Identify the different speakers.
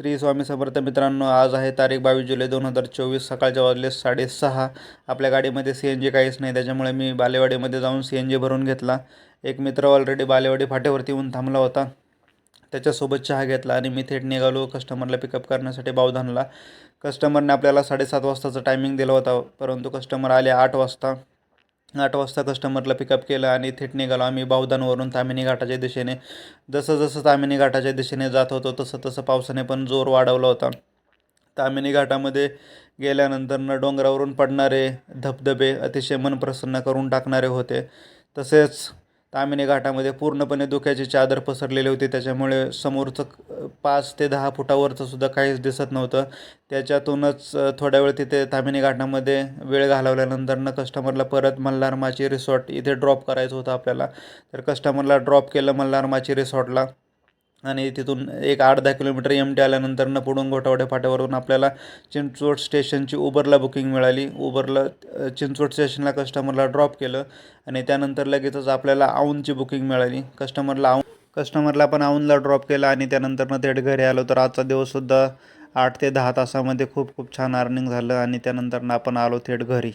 Speaker 1: श्री स्वामी समर्थ मित्रांनो आज आहे तारीख बावीस जुलै दोन हजार चोवीस. सकाळच्या वाजले साडेसहा. आपल्या गाडीमध्ये सी एन जी काहीच नाही. त्याच्यामुळे मी बालेवाडीमध्ये जाऊन सी एन जी भरून घेतला. एक मित्र ऑलरेडी बालेवाडी फाट्यावरती येऊन थांबला होता. त्याच्यासोबत चहा घेतला आणि मी थेट निघालो. कस्टमरला पिकअप करण्यासाठी बावधानला कस्टमरने आपल्याला साडेसात वाजताचं टायमिंग दिलं होता परंतु कस्टमर आले आठ वाजता. आठ वाजता कस्टमरला पिकअप केलं आणि थेट निघालो. आम्ही बावधानवरून तामिनी घाटाच्या दिशेने जसं जसं तामिनी घाटाच्या दिशेने जात होतो तसं तसं पावसाने पण जोर वाढवला होता. तामिनी घाटामध्ये गेल्यानंतरनं डोंगरावरून पडणारे धबधबे अतिशय मन प्रसन्न करून टाकणारे होते. तसेच तामिनी घाटामध्ये पूर्णपणे धुक्याची चादर पसरलेली होती. त्याच्यामुळे समोरचं पाच ते दहा फुटावरचं सुद्धा काहीच दिसत नव्हतं. त्याच्यातूनच थोड्या वेळ तिथे तामिनी घाटामध्ये वेळ घालवल्यानंतरनं कस्टमरला परत मल्हारमाची रिसॉर्ट इथे ड्रॉप करायचं होतं आपल्याला. तर कस्टमरला ड्रॉप केलं मल्हारमाची रिसॉर्टला. आणि तिथून एक आठ दहा किलोमीटर एम टी आल्यानंतरनं पुढून गोठावडे फाट्यावरून आपल्याला चिंचवड स्टेशनची उबरला बुकिंग मिळाली. उबरला चिंचवड स्टेशनला कस्टमरला ड्रॉप केलं आणि त्यानंतर लगेचच आपल्याला औंधची बुकिंग मिळाली. कस्टमरला औ कस्टमरला पण औंधला ड्रॉप केला आणि त्यानंतरनं थेट घरी आलो तर आजचा दिवससुद्धा आठ ते दहा तासामध्ये खूप खूप छान अर्निंग झालं आणि त्यानंतरनं आपण आलो थेट घरी.